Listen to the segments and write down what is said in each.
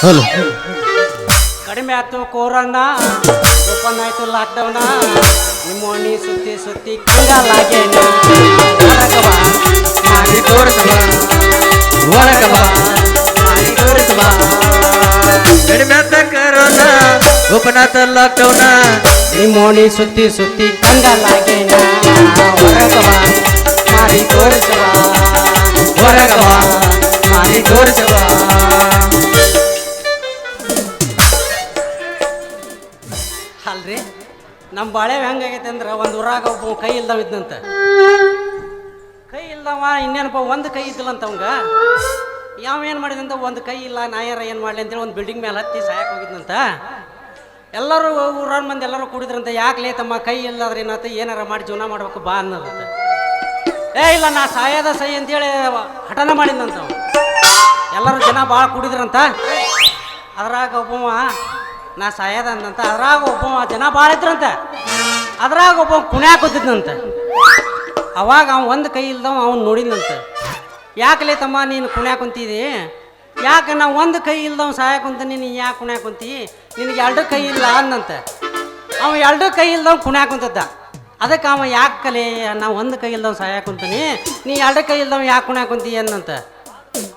Hello ಕಡಿಮೆ ಆಯ್ತು corona open ಆಯ್ತು ಲಾಕ್ಡೌನ ನಿಮ್ಮ ಓಣಿ ಸುತ್ತಿ ಸುತ್ತಿ ಕಂಗಾಲಾಗೇನ ಹೊರಗವ ಮಾಡಿ ತೋರಿಸವ ಹೊರಗವ ಮಾಡಿ ತೋರಿಸವ ಕಡಿಮೆ ಆತ ಕರೋನಾ ಓಪನ್ ಆತ ಲಾಕ್ಡೌನ ನಿಮ್ಮ ಓಣಿ ಸುತ್ತಿ ಸುತ್ತಿ ಕಂಗಾಲಾಗೇನ ಹೊರಗವ ಮಾಡಿ ತೋರಿಸವ ಹೊರಗವ ಮಾಡಿ ತೋರಿಸವ ನಮ್ಮ ಬಾಳೆ ಹೆಂಗಾಗೈತೆ ಅಂದ್ರೆ ಒಂದು ಊರಾಗ ಒಬ್ಬ ಕೈ ಇಲ್ದವ ಇದ್ದಂತ ಕೈ ಇಲ್ದವ, ಇನ್ನೇನಪ್ಪ, ಒಂದು ಕೈ ಇದ್ದಿಲ್ಲಂತ ಅವಂಗ? ಯಾವ ಏನು ಮಾಡಿದಂತ ಒಂದು ಕೈ ಇಲ್ಲ, ನಾಯರ ಏನು ಮಾಡಲಿ ಅಂತೇಳಿ ಒಂದು ಬಿಲ್ಡಿಂಗ್ ಮೇಲೆ ಹತ್ತಿ ಸಾಯಕ್ಕೆ ಹೋಗಿದ್ನಂತ? ಎಲ್ಲರೂ ಊರಾನ್ ಮಂದಿ ಎಲ್ಲರೂ ಕುಡಿದ್ರಂತ ಯಾಕೆ ತಮ್ಮ ಕೈ ಇಲ್ಲಾದ್ರೆ ಏನಾಯ್ತು ಏನಾರ ಮಾಡಿ ಜೀವನ ಮಾಡ್ಬೇಕು ಬಾ ಅನ್ನೋದಂತ ಏ, ಇಲ್ಲ, ನಾ ಸಾಯದ ಸೈ ಅಂತೇಳಿ ಹಠನ ಮಾಡಿದ್ನಂತ ಅವ. ಎಲ್ಲರೂ ಜನ ಭಾಳ ಕುಡಿದ್ರಂತ. ಅದ್ರಾಗ ಒಬ್ಬವ ನಾ ಸಾಯದ ಅಂದಂತ, ಅದ್ರಾಗ ಒಬ್ಬ ಜನ ಭಾಳ ಇದ್ರಂತ. ಅದ್ರಾಗ ಒಬ್ಬ ಕುಣ್ಯಾಕ ಕೂತಿದ್ನಂತ. ಅವಾಗ ಅವ ಒಂದು ಕೈ ಇಲ್ದವ ಅವ್ನು ನೋಡಿದ್ನಂತ. ಯಾಕಲೇ ತಮ್ಮ ನೀನು ಕುಣ್ಯಾಕ ಕುಂತಿದಿ? ಯಾಕೆ ನಾ ಒಂದು ಕೈ ಇಲ್ದವ್ ಸಾಯ ಕುಂತ ನೀನು ಯಾಕೆ ಕುಣ್ಯಾಕ ಕುಂತಿ? ನಿನಗೆ ಎರಡು ಕೈ ಇಲ್ಲ ಅಂದಂತ. ಅವ ಎರಡು ಕೈ ಇಲ್ದವ್ ಕುಣ್ಯಾಕ ಕುಂತದ್ದ. ಅದಕ್ಕೆ ಅವ ಯಾಕೆ ಕಲೆ, ನಾ ಒಂದು ಕೈ ಇಲ್ದವ್ ಸಾಯಕ್ ಕುಂತೀನಿ, ನೀ ಎರಡು ಕೈ ಇಲ್ದವ ಯಾಕೆ ಕುಣ್ಯಾಕ ಕುಂತಿ ಅನ್ನಂತ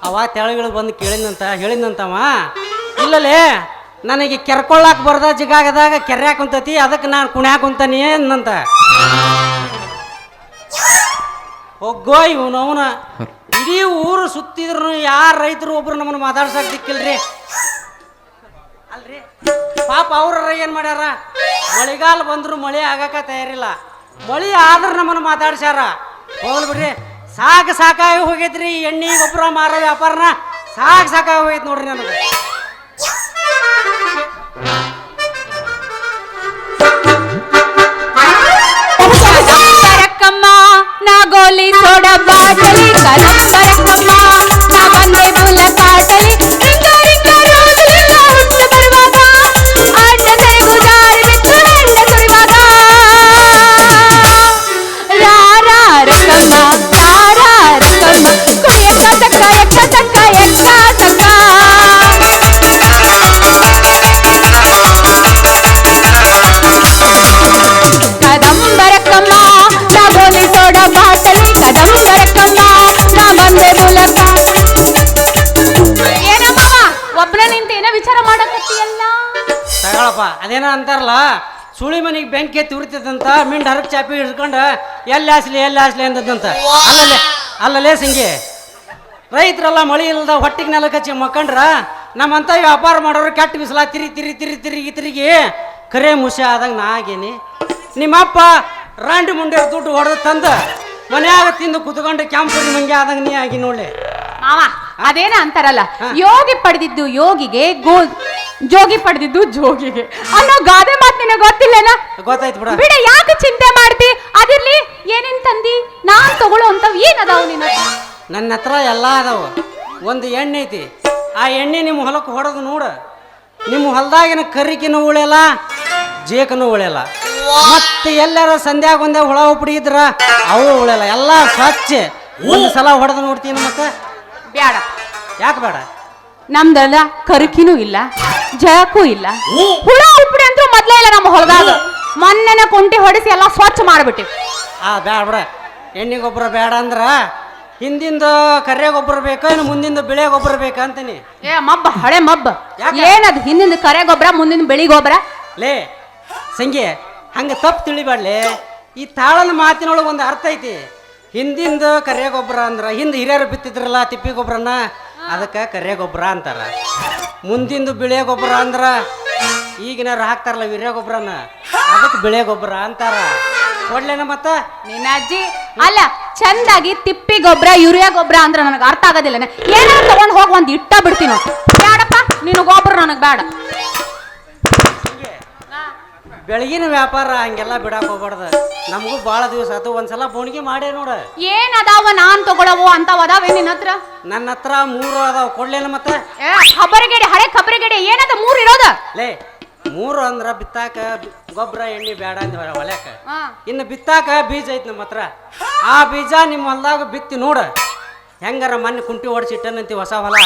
ಅವ ತೆಳಗಳು ಬಂದು ಕೇಳಿದಂತ ಹೇಳಿದಂತವ ಇಲ್ಲಲೇ ನನಗೆ ಕೆರ್ಕೊಳ್ಳಾಕ ಬರ್ದ ಜಿಗಾಗದಾಗ ಕೆರ್ಯಾಕ ಕುಂತತಿ, ಅದಕ್ಕೆ ನಾನು ಕುಣ್ಯಾಕ ಕುಂತಾನಿ ಅಂತ ಒಗ್ಗೋ ಇವನು ಅವನ. ಇಡೀ ಊರು ಸುತ್ತಿದ್ರು ಯಾರು ರೈತರು ಒಬ್ರು ನಮ್ಮನ್ನು ಮಾತಾಡ್ಸಕ್ ದಿಕ್ಕಿಲ್ರಿ ಅಲ್ರಿ? ಪಾಪ ಅವ್ರ ಏನ್ ಮಾಡ್ಯಾರ? ಮಳೆಗಾಲ ಬಂದ್ರು ಮಳೆ ಆಗಾಕ ತಯಾರಿಲ್ಲ. ಮಳೆ ಆದ್ರೆ ನಮ್ಮನ್ನು ಮಾತಾಡ್ಸ್ಯಾರ. ಹೋಗ್ಲಿ ಬಿಡ್ರಿ. ಸಾಕು ಸಾಕಾಗಿ ಹೋಗೈತ್ರಿ ಎಣ್ಣೆ ಗೊಬ್ಬರ ಮಾರೋ ವ್ಯಾಪಾರನ. ಸಾಕು ಸಾಕಾಗಿ ಹೋಗೈತೆ ನೋಡ್ರಿ ನನಗೆ. నా గోలి చూడబాటలి కరమ్మ ಅದೇನೋ ಅಂತಾರಲ್ಲ, ಸುಳಿ ಮನೆಗೆ ಬೆಂಕಿ ಎತ್ತಿ ಉರಿತದಂತ ಮಿಂಡ್ ಹರಕ್ ಚಾಪಿ ಹಿಡ್ಕೊಂಡು ಎಲ್ಲಿ ಹಾಸ್ಲಿ ಎಲ್ಲಿ ಹಾಸ್ಲಿ ಅಂತದಂತ ಅಲ್ಲಲ್ಲೇ ಅಲ್ಲಲ್ಲೇ ಸಿಂಗಿ. ರೈತರೆಲ್ಲ ಮಳಿ ಇಲ್ಲದ ಹೊಟ್ಟಿಗೆ ನೆಲ ಕಚ್ಚಿ ಮಕ್ಕಂಡ್ರ ನಮ್ಮಂತ ವ್ಯಾಪಾರ ಮಾಡೋರು ಕೆಟ್ಟ ಬಿಸಿಲ ತಿರಿ ತಿರಿ ತಿರಿ ತಿರುಗಿ ತಿರುಗಿ ಕರೆ ಮುಷ ಆದಂಗೆ ನಾ ಆಗೇನಿ. ನಿಮ್ಮಪ್ಪ ರಾಂಡಿ ಮುಂಡೆ ದುಡ್ಡು ಹೊಡೆದು ತಂದ ಮನ್ಯಾಗ ತಿಂದು ಕುತ್ಕೊಂಡು ಕೆಂಪು ಮಂಗೆ ಆದಂಗೆ ನೀ ಆಗಿ ನೋಡ್ಲಿ. ಮಾವ ಅದೇನ ಅಂತಾರಲ್ಲ ಯೋಗಿ ಪಡೆದಿದ್ದು ಯೋಗಿಗೆ ಗೋ ಜೋಗಿ ಪಡೆದಿದ್ದು ಜೋಗಿಗೆ. ಅನ್ನೋ ಗಾದೆ ಮಾತು ನಿನಗೆ ಗೊತ್ತಿಲ್ಲೇನ? ಗೊತ್ತಾಯ್ತು ಬಿಡ. ಬಿಡ ಯಾಕೆ ಚಿಂತೆ ಮಾಡ್ತಿ? ಅದಿರ್ಲಿ ಏನೇನ್ ತಂದಿ? ನಾನ್ ತಗೊಳ್ಳೋ ಅಂತವ್ ಏನ್ ಅದಾವ ನಿನ್ನ ಹತ್ರ? ನನ್ನ ಹತ್ರ ಎಲ್ಲ ಅದಾವ. ಒಂದು ಎಣ್ಣೆ ಐತಿ. ಆ ಎಣ್ಣೆ ನಿಮ್ಮ ಹೊಲಕ್ಕೆ ಹೊಡೆದು ನೋಡು. ನಿಮ್ಮ ಹೊಲದಾಗಿನ ಕರ್ರಿಕಿನ ಉಳಿಯಲ್ಲ ಜೇಕನ ಉಳಿಯಲ್ಲ. ಮತ್ತೆ ಎಲ್ಲಾರ ಸಂಧ್ಯಾಗ ಒಂದೇ ಹುಳ ಉಪ್ಪಡಿ ಇದ್ರ ಅವು ಉಳಿಯಲ್ಲ. ಎಲ್ಲ ಸ್ವಚ್ಛ. ಒಂದು ಸಲ ಹೊಡೆದು ನೋಡ್ತೀನಿ ಮತ್ತೆ. ಬ್ಯಾಡ. ಯಾಕೆ ಬೇಡ ನಮ್ದಲ್ಲ ಕರುಕಿನೂ ಇಲ್ಲ ಜಯಕ್ಕೂ ಇಲ್ಲ. ಹುಳ ಉಪ್ಪಡಿ ಅಂತೂ ಮೊದ್ಲೇ ಇಲ್ಲ ನಮ್ಮ ಹೊಲದಾಗ ಮೊನ್ನೆನ ಕುಂಟಿ ಹೊಡಿಸಿ ಎಲ್ಲ ಸ್ವಚ್ಛ ಮಾಡಿಬಿಟ್ಟಿವಿ. ಆ ಬೇಡ ಬೇಡ ಎಣ್ಣೆ ಗೊಬ್ಬರ ಬೇಡ ಅಂದ್ರ ಹಿಂದಿಂದ ಕರೆ ಗೊಬ್ಬರ ಬೇಕಾ ಇನ್ನು ಮುಂದಿಂದ ಬಿಳೆ ಗೊಬ್ಬರ ಬೇಕಾ ಅಂತೀನಿ? ಏ ಮಬ್ಬ ಹಳೆ ಮಬ್ಬ? ಏನದು ಹಿಂದಿನ ಕರೆ ಗೊಬ್ಬರ ಮುಂದಿನ ಬಿಳಿ ಗೊಬ್ಬರ? ಲೇ ಸಂಗಿ ಹಂಗೆ ತಪ್ಪು ತಿಳಿಬೇಡ್ಲಿ ಈ ತಾಳನ ಮಾತಿನೊಳಗೆ ಒಂದು ಅರ್ಥ ಐತಿ. ಹಿಂದಿಂದ ಕರೆ ಗೊಬ್ಬರ ಅಂದ್ರೆ ಹಿಂದೆ ಹಿರಿಯರು ಬಿತ್ತಿದ್ರಲ್ಲ ತಿಪ್ಪಿ ಗೊಬ್ಬರನ ಅದಕ್ಕೆ ಕರೆ ಗೊಬ್ಬರ ಅಂತಾರ. ಮುಂದಿಂದು ಬಿಳಿಯ ಗೊಬ್ಬರ ಅಂದ್ರೆ ಈಗಿನವ್ರು ಹಾಕ್ತಾರಲ್ಲ ವೀರ್ಯ ಗೊಬ್ಬರನ ಅದಕ್ಕೆ ಬಿಳಿಯ ಗೊಬ್ಬರ ಅಂತಾರ. ಕೊಡ್ಲೇನ ಮತ್ತ? ನಿನ್ನ ಅಜ್ಜಿ ಅಲ್ಲ ಚಂದಾಗಿ ತಿಪ್ಪಿ ಗೊಬ್ಬರ ಯೂರಿಯಾ ಗೊಬ್ಬರ ಅಂದ್ರೆ ನನಗೆ ಅರ್ಥ ಆಗೋದಿಲ್ಲ ಏನಾದ್ರು ತಗೊಂಡು ಹೋಗಿ ಒಂದು ಇಟ್ಟ ಬಿಡ್ತೀನಿ ಬೇಡಪ್ಪ ನೀನು ಗೊಬ್ಬರ ನನಗೆ ಬೇಡ ಬೆಳಗಿನ ವ್ಯಾಪಾರ ಹಂಗೆಲ್ಲ ಬಿಡಾಕ್ ಹೋಗ್ಬಾರ್ದು. ನಮಗೂ ಭಾಳ ದಿವಸ ಆತು ಒಂದ್ಸಲ ಬೋಣಿಗೆ ಮಾಡೇ ನೋಡ. ಏನ್ ಅದಾವ ನಾನ್ ತಗೊಳವು ಅಂತ ಅದಾವೆ ನಿನ್ನ ಹತ್ರ? ನನ್ನ ಹತ್ರ ಮೂರು ಅದಾವ ಕೊಡ್ಲೇನ ಮತ್ತ? ಏ ಖಬರಿಗೆಡೆ ಹಳೆ ಖಬರಿಗೆಡೆ ಏನದ ಮೂರ್ ಇರೋದ? ಲೇ ಮೂರು ಅಂದ್ರ ಬಿತ್ತಾಕ ಗೊಬ್ಬರ ಎಣ್ಣೆ ಬೇಡ ಅಂತ ಹೊಲ್ಯಾಕ. ಇನ್ನು ಬಿತ್ತಾಕ ಬೀಜ ಐತಿ ನಮ್ಮ ಹತ್ರ. ಆ ಬೀಜ ನಿಮ್ಮ ಹೊಲ್ದಾಗ ಬಿತ್ತಿ ನೋಡ. ಹೆಂಗಾರ ಮೊನ್ನೆ ಕುಂಟಿ ಹೊಡ್ಸಿಟ್ಟನಂತಿ ಹೊಸ ಹೊಲ.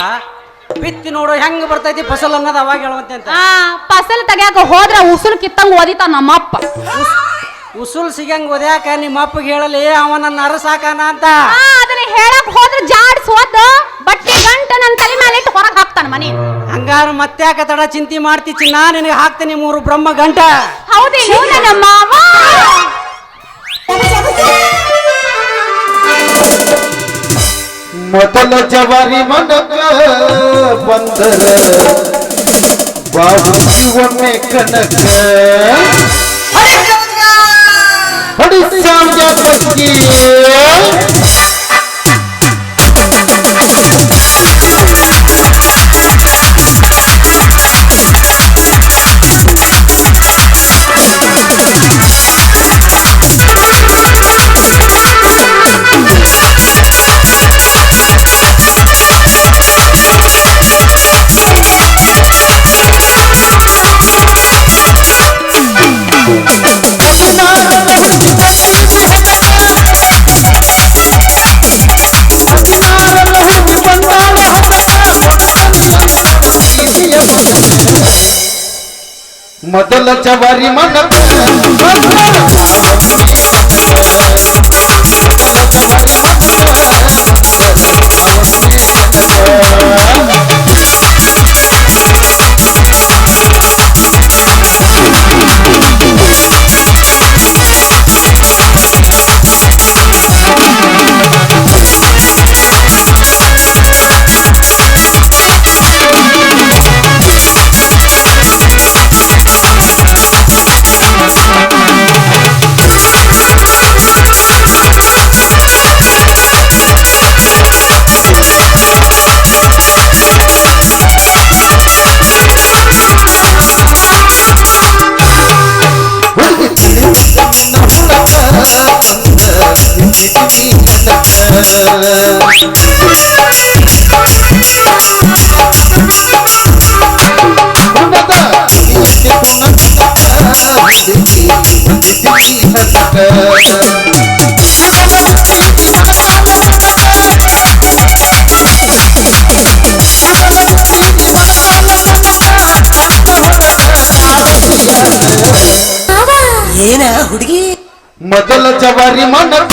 ಬಿತ್ತಿ ನೋಡು ಹೆಂಗ್ ಬರ್ತೈತಿ? ಫಸಲ್ ಅನ್ನೋದು ಅವಾಗ ಹೇಳುವಂತೆ ಅಂತ. ಆ ಫಸಲ್ ತೆಗ್ಯಾಕ ಹೋದ್ರ ಉಸುಲ್ ಕಿತ್ತಂಗ್ ಓದಿತ ನಮ್ಮಪ್ಪ. ಉಸ್- ಉಸುಲ್ ಸಿಗಂಗ್ ಓದ್ಯಾಕ ನಿಮ್ಮ ಅಪ್ಪಗೆ ಹೇಳಲಿ ಅವ ನನ್ನ ಅರಸಾಕನ ಅಂತ. ಆ ಅದನ್ನ ಹೇಳಕ್ ಹೋದ್ರ ಜಾಡ್ ಸೋತ ಬಟ್ಟೆ ಗಂಟ ನನ್ನ ತಲೆ ಮೇಲೆ ಇಟ್ಟು ಹೊರಗ್ ಹಾಕ್ತಾನ ಮನಿ. ಹಂಗಾರ ಮತ್ತ್ಯಾಕ ತಡ ಚಿಂತೆ ಮಾಡ್ತಿ ಚಿನ್ನ? ನಿನಗೆ ಹಾಕ್ತೀನಿ ಮೂರು ಬ್ರಹ್ಮ ಗಂಟ ಹೌದೇನು ನಮ್ಮ ಮಾವ. ಮೊದಲ ಜವಾರಿ ಮನಕ ಬಂದರ ಬಾಬುಜಿ ಒಮ್ಮೆ ಕನಕ ಹೊಡಿ ಸಾಮ್ಯ ಬಗ್ಗೆ ಮೊದಲ ಜವಾರಿ ಮನಕ ಹುಡುಗಿ ಮೊದಲ ಜವಾರಿ ಮನಕ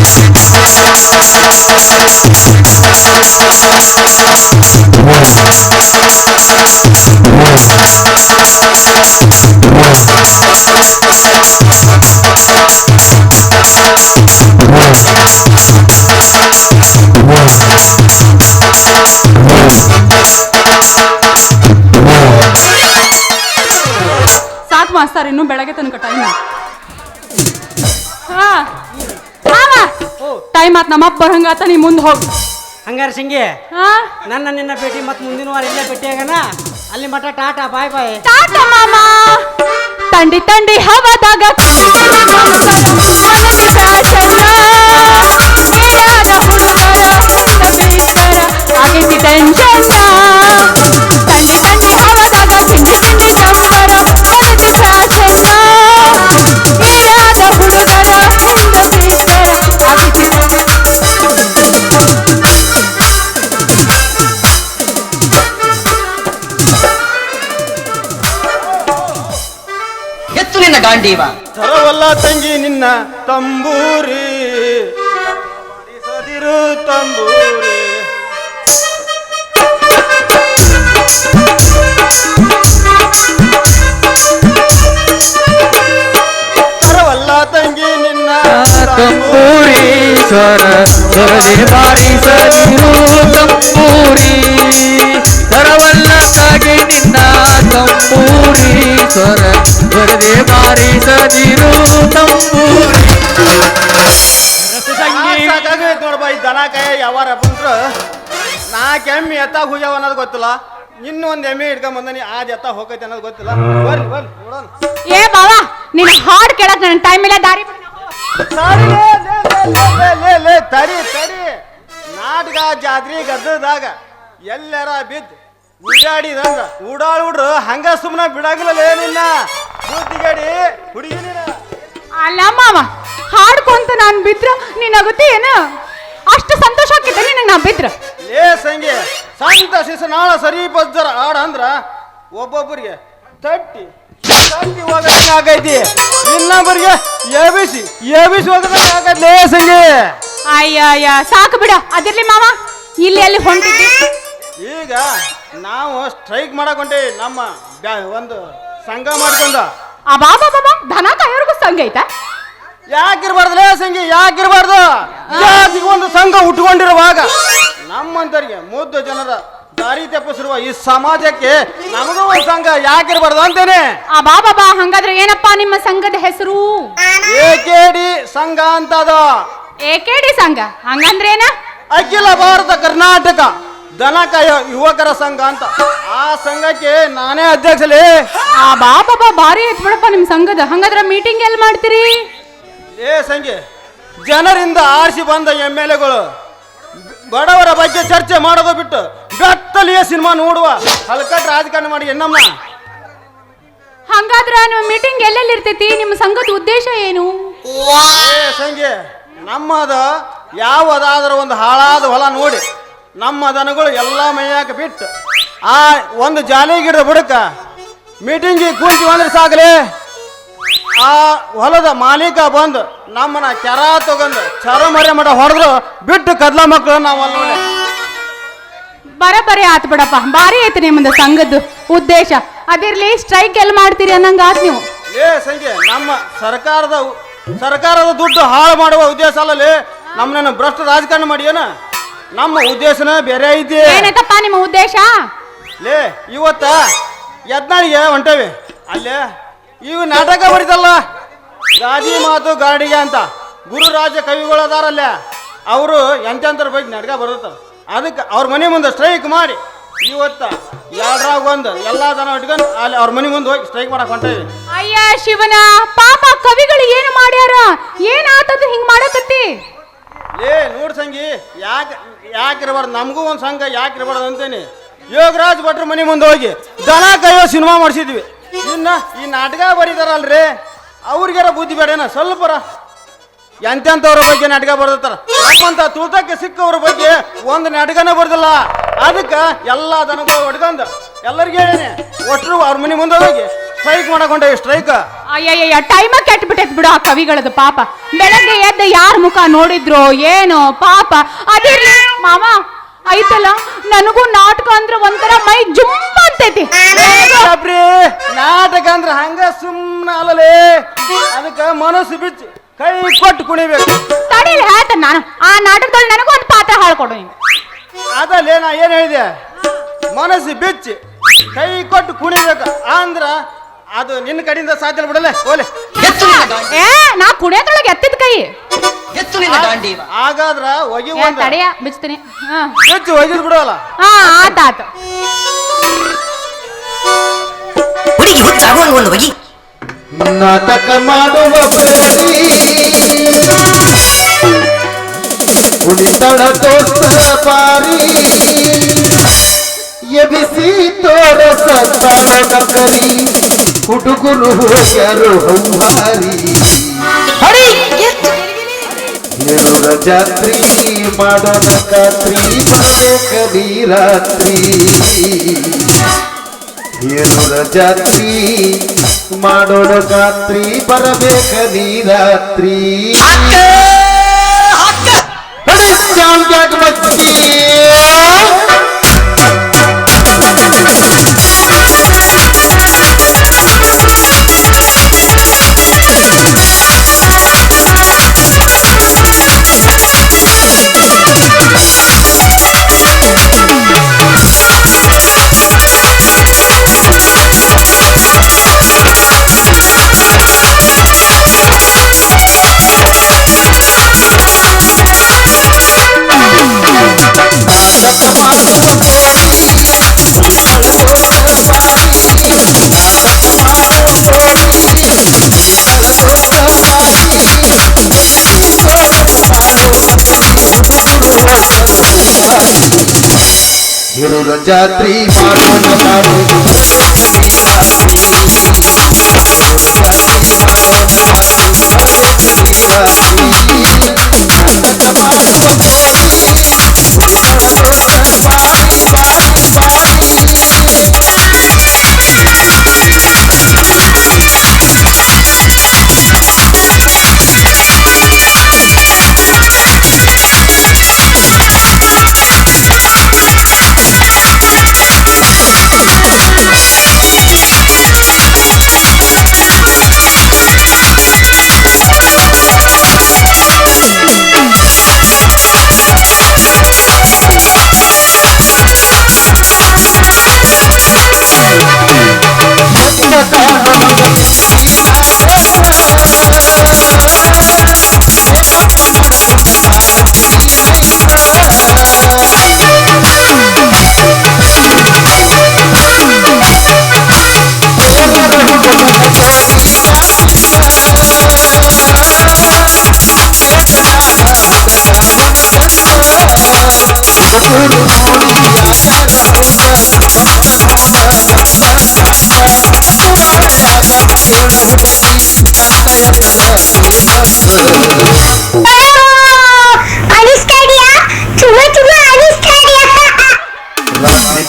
ಸಾಕು ಮಾಸ್ತರ್ ಇನ್ನು ಬೆಳಗ್ಗೆ ತನಕ ಟೈಮ್ ಟೈಮ್ ಆತ್ ನಮ್ಮ ಅಪ್ಪ ಹಂಗ ನೀ ಮುಂದೆ ಹೋಗ್. ಹಂಗಾರ ಸಿಂಗಿ ಹಾ? ನನ್ನ ನಿನ್ನ ಭೇಟಿ ಮತ್ತೆ ಮುಂದಿನ ವಾರ ಇಲ್ಲೇ ಆಗಣ. ಅಲ್ಲಿ ಮಠ ಟಾಟಾ ಬಾಯ್ ಬಾಯ್. ಟಾಟಾ ಮಾಮ. ತಂಡಿ ತಂಡಿ ಹವಾದಾಗ ಆಗೈತಿ ಟೆನ್ಷನ್ನ ನಿನ್ನ ಗಾಂಡೀವ ತರವಲ್ಲ ತಂಗಿ ನಿನ್ನ ತಂಬೂರಿ ಸದಿರು ತಂಬೂರಿ ತರವಲ್ಲ ತಂಗಿ ನಿನ್ನ ತಂಬೂರೀಶ್ವರ ಸ್ವರದೆ ಬಾರಿಸದಿರು ತಂಬೂರಿ ತರವಲ್ಲಕ್ಕಾಗಿ ನಿನ್ನ ತಂಬೂರೀಶ್ವರ. ಬರದೆ ಬಾರಿಸದಿರು ತಂಬೂರಿ. ನೋಡಪ್ಪ ಈ ದನ ಕಾಯ ಯಾವಾರ ಬಂದ್ರ ನಾ ಕೆಮ್ಮಿ ಎತ್ತಾಗ ಹೋಗ್ಯಾವ ಅನ್ನೋದು ಗೊತ್ತಿಲ್ಲ. ನಿನ್ನ ಒಂದ್ ಎಮ್ಮೆ ಹಿಡ್ಕೊಂಡ್ ಬಂದನಿ ಆ ಎತ್ತ ಹೋಗೈತೆ ಅನ್ನೋದು ಗೊತ್ತಿಲ್ಲ. ಬರ್ರಿ ಬರ್ರಿ ನೋಡೋಣ. ಏ ಬಾವಾ ನಿನ್ ಹಾಡ್ ಕೇಳಕ್ ನನ್ ಟೈಮ್ ಇಲ್ಲ ದಾರಿ ತಡಿ ತಡಿ. ನಾಟಕ ಜಾತ್ರೆ ಗದ್ದದಾಗ ಎಲ್ಲರ ಬಿದ್ದು ಉಡಾಡಿದಂದ್ರ ಉಡಾಳ್ ಹುಡ್ರು ಹಂಗ ಸುಮ್ಮನೆ ಬಿಡಾಗಿಲ್ಲ ನಿನ್ನ. ಬುದ್ಧಿಗಡಿ ಹುಡುಗಿ ನೀನ. ಅಲ್ಲ ಮಾವ ಹಾಡ್ಕೊಂತ ನಾನ್ ಬಿದ್ರ ನೀನ್ ಆಗುತ್ತೆ ಏನ? ಅಷ್ಟು ಸಂತೋಷ ಆಕಿದ್ದ ನಿನಗೆ ನಾ ಬಿದ್ರ? ಏ ಸಂಗೆ ಸಂತ ಶಿಸ ನಾಳ ಸರಿ ಬಜ್ಜರ ಆಡ ಅಂದ್ರ ಒಬ್ಬೊಬ್ಬರಿಗೆ ತಟ್ಟಿ ತಟ್ಟಿ ಹೋಗಂಗ ಆಗೈತಿ? ಇನ್ನೊಬ್ಬರಿಗೆ ಎಬಿಸಿ ಎಬಿಸಿ ಹೋಗಂಗ ಆಗೈತಿ ಲೇ ಸಂಗೆ? ಅಯ್ಯ ಅಯ್ಯ ಸಾಕು ಬಿಡ. ಅದಿರ್ಲಿ ಮಾವ ಇಲ್ಲಿ ಎಲ್ಲಿ ಹೊಂಟಿದ್ದಿ? ಈಗ ನಾವು ಸ್ಟ್ರೈಕ್ ಮಾಡಕ್ ಹೊಂಟೇವಿ ನಮ್ಮ ಬ್ಯಾ- ಒಂದು ಸಂಘ ಮಾಡ್ಕೊಂಡ. ಆ ಬಾಬಾ ಬಾಬಾ ದನ ಕಾಯೋರ್ಗು ಸಂಘ ಐತಾ. ಯಾಕಿರ್ಬಾರ್ದು ಸಂಗಿ ಯಾಕಿರ್ಬಾರ್ದು? ಜಾತಿಗೆ ಒಂದು ಸಂಘ ಉಟ್ಕೊಂಡಿರುವಾಗ ನಮ್ಮಂತರಿಗೆ ಮುದ್ದು ಜನರ ದಾರಿ ತಪ್ಪಿಸಿರುವ ಈ ಸಮಾಜಕ್ಕೆ ನಮಗೂ ಒಂದು ಸಂಘ ಯಾಕಿರ್ಬಾರ್ದು ಅಂತೇನೆ. ಆ ಬಾಬಾ ಬಾ ಹಂಗಾದ್ರೆ ಏನಪ್ಪ ನಿಮ್ಮ ಸಂಘದ ಹೆಸರು? ಏಕೆಡಿ ಸಂಘ ಅಂತದ. ಏಕೆಡಿ ಸಂಘ. ಹಂಗಂದ್ರೇನ? ಅಖಿಲ ಭಾರತ ಕರ್ನಾಟಕ. ದನ ಕಾಯೋ ಯುವಕರ ಸಂಘ ಅಂತ. ಆ ಸಂಘಕ್ಕೆ ನಾನೇ ಅಧ್ಯಕ್ಷಲಿ ಆ ಬಾಬಾ ಬಾ ಭಾರಿ ಐತ್ ಬಿಡಪ್ಪ ನಿಮ್ ಸಂಘದ. ಹಂಗಾದ್ರೆ ಮೀಟಿಂಗ್ ಎಲ್ಲಿ ಮಾಡ್ತೀರಿ? ಏ ಸಂಖ್ಯೆ ಜನರಿಂದ ಆರಿಸಿ ಬಂದ ಎಂ ಎಲ್ ಎಗಳು ಬಡವರ ಬಗ್ಗೆ ಚರ್ಚೆ ಮಾಡೋದು ಬಿಟ್ಟು ಬೆತ್ತಲಿಯ ಸಿನಿಮಾ ನೋಡುವ ಹಲ್ಕಟ್ ರಾಜಕಾರಣ ಮಾಡಿ ಎನ್ನಮ್ಮ ಹಂಗಾದ್ರ ನಿಮ್ಮ ಮೀಟಿಂಗ್ ಎಲ್ಲೆಲ್ಲಿ ಇರ್ತೈತಿ? ನಿಮ್ಮ ಸಂಘದ ಉದ್ದೇಶ ಏನು? ಏ ಸಂಖ್ಯೆ ನಮ್ಮದ ಯಾವುದಾದ್ರೂ ಒಂದು ಹಾಳಾದ ಹೊಲ ನೋಡಿ. ನಮ್ಮ ದನಗಳು ಎಲ್ಲ ಮೈಯಾಕ ಬಿಟ್ಟು ಆ ಒಂದು ಜಾಲಿ ಗಿಡದ ಬುಡಕ ಮೀಟಿಂಗಿಗೆ ಕೂತಿ ಬಂದ್ರೆ ಸಾಕಲಿ. ಆ ಹೊಲದ ಮಾಲೀಕ ಬಂದು ನಮ್ಮನ್ನ ಕೆರ ತಗೊಂಡು ಚರಮರೆ ಮಠ ಹೊಡೆದ್ರು ಬಿಟ್ಟು ಕದ್ಲ ಮಕ್ಕಳು ನಾವು ಅಲ್ಲಿ ಬರೇ ಬರಬರಿ ಆತ್ ಬಿಡಪ್ಪ. ಭಾರಿ ಐತಿ ನಿಮ್ಮದು ಸಂಘದ್ದು ಉದ್ದೇಶ. ಅದಿರ್ಲಿ ಸ್ಟ್ರೈಕ್ ಎಲ್ಲಿ ಮಾಡ್ತೀರಿ ಅನ್ನಂಗ ಆತ್ ನೀವು? ಏ ಸಂಖ್ಯೆ ನಮ್ಮ ಸರ್ಕಾರದ ಸರ್ಕಾರದ ದುಡ್ಡು ಹಾಳು ಮಾಡುವ ಉದ್ದೇಶ ಅಲ್ಲಲ್ಲಿ ನಮ್ಮನ್ನ ಭ್ರಷ್ಟ ರಾಜಕಾರಣ ಮಾಡಿ ಏನ? ನಮ್ಮ ಉದ್ದೇಶನ ಬೇರೆ ಐತಿ. ಏನೈತಪ್ಪ ನಿಮ್ಮ ಉದ್ದೇಶ? ಲೇ ಇವತ್ತ ಯತ್ನಾಳಿಗೆ ಹೊಂಟೇವಿ. ಅಲ್ಲೇ ಇವು ನಾಟಕ ಬರೀತಲ್ಲ? ಗಾದಿ ಮಾತು ಗಾಡಿಗೆ ಅಂತ. ಗುರುರಾಜ ಕವಿಗಳು ಅದಾರಲ್ಲೇ ಅವರು ಎಂತೆಂತರ ಬಗ್ಗೆ ನಡ್ಕ ಬರುತ್ತಾರ ಅದಕ್ಕೆ ಅವ್ರ ಮನೆ ಮುಂದೆ ಸ್ಟ್ರೈಕ್ ಮಾಡಿ. ಇವತ್ತ ಯಾರಾಗ ಒಂದು ಎಲ್ಲ ದನ ಇಟ್ಕೊಂಡು ಅಲ್ಲಿ ಅವ್ರ ಮನೆ ಮುಂದೆ ಹೋಗಿ ಸ್ಟ್ರೈಕ್ ಮಾಡಕ್ ಹೊಂಟೇವಿ. ಅಯ್ಯ ಶಿವನ ಪಾಪ ಕವಿಗಳು ಏನು ಮಾಡ್ಯಾರ? ಏನು ಆತದ ಹಿಂಗ್ ಮಾಡಕತ್ತಿ? ಏ ನೋಡ್ ಸಂಗಿ, ಯಾಕೆ ಯಾಕೆ ಇರಬಾರ್ದು ನಮಗೂ ಒಂದು ಸಂಘ ಯಾಕೆ ಇರಬಾರ್ದು ಅಂತೇನಿ. ಯೋಗರಾಜ್ ಭಟ್ರ ಮನೆ ಮುಂದೆ ಹೋಗಿ ದನ ಕಾಯೋ ಸಿನಿಮಾ ಮಾಡಿಸಿದ್ವಿ. ಇನ್ನ ಈ ನಾಟಕ ಬರೀತಾರಲ್ರಿ. ಅವ್ರಿಗಾರ ಬುದ್ಧಿ ಬೇಡೇನ ಸ್ವಲ್ಪರ. ಎಂತೆಂಥವ್ರ ಬಗ್ಗೆ ನಾಟಕ ಬರ್ದತ್ತಾರ ಅಂತ ತುಳ್ತಕ್ಕೆ ಸಿಕ್ಕವ್ರ ಬಗ್ಗೆ ಒಂದು ನಾಟಕನೇ ಬರ್ದಿಲ್ಲ. ಅದಕ್ಕೆ ಎಲ್ಲ ದನಗಳು ಹೊಡ್ಕೊಂಡು ಎಲ್ಲರಿಗೂ ಹೇಳೇನೆ. ಒಟ್ಟರು ಅವ್ರ ಮನೆ ಮುಂದೆ ಹೋಗಿ ಸ್ಟ್ರೈಕ್ ಮಾಡಕೊಂಡೆ ಸ್ಟ್ರೈಕ್ ಅಯ್ಯಯ್ಯ ಟೈಮ ಕೆಟ್ಬಿಟ್ಟೈತ್ ಬಿಡು ಆ ಕವಿಗಳದು ಪಾಪ. ಬೆಳಗ್ಗೆ ಎದ್ದು ಯಾರ ಮುಖ ನೋಡಿದ್ರು ಏನೋ ಪಾಪ. ಅದಿರ್ಲಿ ಮಾವ ಐತಲ್ಲ ನನಗೂ ನಾಟಕ ಅಂದ್ರೆ ಒಂಥರ ಮೈ ಜುಮ್ ಅಂತೈತಿ. ಸಾಬ್ರಿ ನಾಟಕ ಅಂದ್ರೆ ಹಂಗ ಸುಮ್ಮನ ಅಲ್ಲಲೇ. ಅದಕ್ಕೆ ಮನಸ್ಸು ಬಿಚ್ಚಿ ಕೈ ಕೊಟ್ಟು ಕುಣಿಬೇಕು. ತಡೀಲಿ ಹೇಳ್ತೇನೆ ನಾನು. ಆ ನಾಟಕದಲ್ಲಿ ನನಗೂ ಒಂದು ಪಾತ್ರ ಹಾಳ್ಕೊಡು ನೀನು. ಅದಲ್ಲೇ ನಾ ಏನು ಹೇಳಿದೆ? ಮನಸ್ಸು ಬಿಚ್ಚಿ ಕೈ ಕೊಟ್ಟು ಕುಣಿಬೇಕು. ಅಂದ್ರ ಅದು ನಿನ್ನ ಕಡೆಯಿಂದ ಸಾಧ್ಯ ಇಲ್ಲ ಬಿಡಲೆ ಓಲೆ ಎತ್ತು ನಿನ್ನ ಗಾಂಡಿ ಏ ನಾ ಕುಣಿಯೋದ್ರೊಳಗೆ ಎತ್ತಿದ ಕೈ ಎತ್ತು ನಿನ್ನ ಗಾಂಡಿ ಮಾಡಿ ಹಾಗಾದ್ರ ಒಗಿ ಏ, ಒಂದ ತಡೆಯ ಬಿಚ್ತೀನಿ ಹಾ ಹೆಚ್ಚು ಒಗಿದ್ ಬಿಡೋಲ್ಲ ಹಾ ಆತ ಆತು ಹುಡುಗಿ ಹುಚ್ಚಾಗುವಂಗ ಒಂದು ಬಗೆ ನಾಟಕ ಮಾಡುವ ಬೇಡಿ ಉಳಿತಳ ದೋಸ್ತ ಪಾರಿ ಎಬಿಸಿ ತೋರಸ ತಾಳದ ಕರಿ ಹುಡುಗರು ಹೋಗ್ಯಾರು ಹೌಹಾರಿ ಹೇಳುವ ಜಾತ್ರಿ ಮಾಡೋಣ ಕಾತ್ರಿ ಬರ್ಬೇಕರಿ ರಾತ್ರಿ ಹೇಳುವ ಜಾತ್ರಿ ಮಾಡೋಣ ಕಾತ್ರಿ ಬರಬೇಕದಿ ರಾತ್ರಿ ಅರೆ, ಶ್ಯಾಮ್ ಜಾಟ್ जात्री माता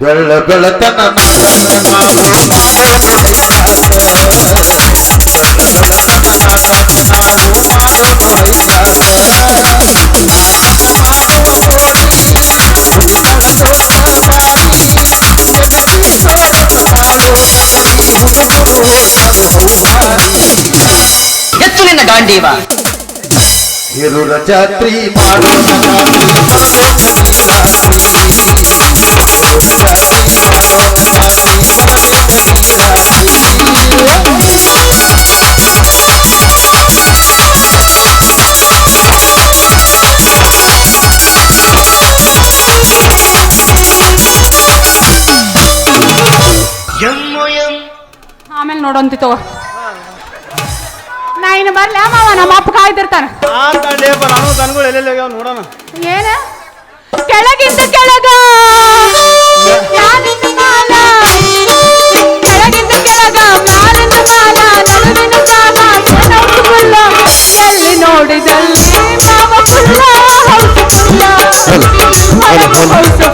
ಬೆಳ್ಳ ಬೆಳತನ ಎತ್ತುಲಿನ ಗಾಂಡೀವ ನಡೀವ ಹಿರುಳ ಜಾತ್ರಿ ಮಾಡೋಣ ಆಮೇಲೆ ನೋಡೋಂತಿ ತಗೋ ನಾ ಇನ್ನು ಬರ್ಲ. ಮಾವ ನಮ್ಮ ಅಪ್ಪ ಕಾಯ್ದಿರ್ತಾನ. ಆ ಕಂಡೇಪ ನಾನು ದನಗಳು ಎಲ್ಲೆಲ್ಲಿ ಹೋಗ್ಯಾವ ನೋಡೋಣ. ಏನ? ಕೆಳಗಿಂದ ಕೆಳಗ. ಮ್ಯಾಲಿಂದ ಮ್ಯಾಲ. ಕೆಳಗಿಂದ ಕೆಳಗ. ಮ್ಯಾಲಿಂದ ಮ್ಯಾಲ, ನಡುವಿನ ಮ್ಯಾಲ, ಏನೌಟು ಪುಲ್ಲ. ಎಲ್ಲಿ ನೋಡಿದಲ್ಲಿ? ಮಾವ ಪುಲ್ಲ, ಹೌದು. ಹೊರಗು ಹೌಸು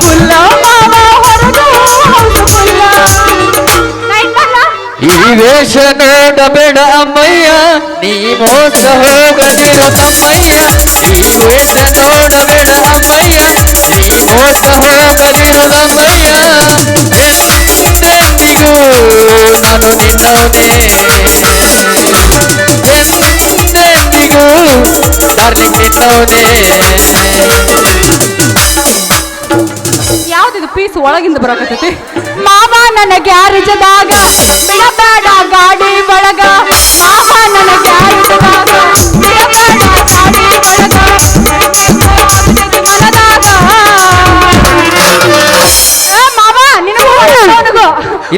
ವೇಷ ನೋಡಬೇಡ ಅಮ್ಮಯ್ಯ, ನೀ ಮೋಸ ಹೋಗದಿರ ತಮ್ಮಯ್ಯ. ಈ ವೇಷ ನೋಡಬೇಡ ಅಮ್ಮಯ್ಯ, ನೀ ಮೋಸ ಹೋಗದಿರ ತಮ್ಮಯ್ಯ. ಎಂದೆಂದಿಗೂ ನಾನು ನಿನ್ನವನೇ ಎಂದೆಂದಿಗೂ ಡಾರ್ಲಿಂಗ್ ನಿನ್ನವನೇ ಯಾವ್ದಿದು ಪೀಸ್ ಒಳಗಿಂದ ಬರಕತ್ತೈತಿ? ಮಾವ ನನ್ನ ಗ್ಯಾರೇಜದಾಗ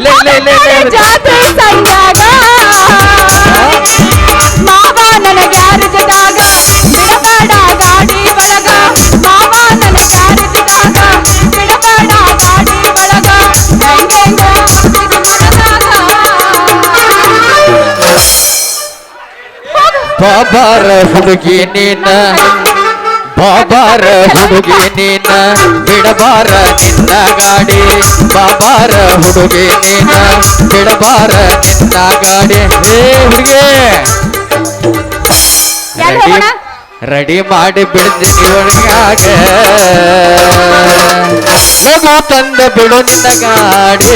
ನನಗೂ ಇಲ್ಲ, ಇಲ್ಲ, ಇಲ್ಲ, ಇಲ್ಲ, ಇಲ್ಲ. ಜಾತ್ರೆ ಸಂದಾಗ ಮಾವ ನನ್ನ ಗ್ಯಾರೇಜದಾಗ ಬಿಡಬೇಡ ಗಾಡಿ ಒಳಗ ಮಾವ ನನ್ನ ಗ್ಯಾರೇಜದಾಗ ಬಿಡಬೇಡ ಗಾಡಿ ಒಳಗ ಹೆಂಗೆಂಗ ಆಗ್ತಿದೆ ಮನದಾಗ. ಬಾಬಾರ ಹುಡುಗಿ ನೀನ ಬಾಬಾರ ಹುಡುಗಿ ನೀನ ಬಿಡಬಾರ ನಿನ್ನ ಗಾಡಿ ಬಾಬಾರ ಹುಡುಗಿ ನೀನ ಬಿಡಬಾರ ನಿನ್ನ ಗಾಡಿ ಹೇ ಹುಡುಗಿ ಎಲ್ಲಿ ರೆಡಿ ಹೋಗೋಣ? ರೆಡಿ ಮಾಡಿ ಬಿಡ್ತೀನಿ ಒಳಗಾಗ ಮಗು ತಂದ ಬಿಡು ನಿನ್ನ ಗಾಡಿ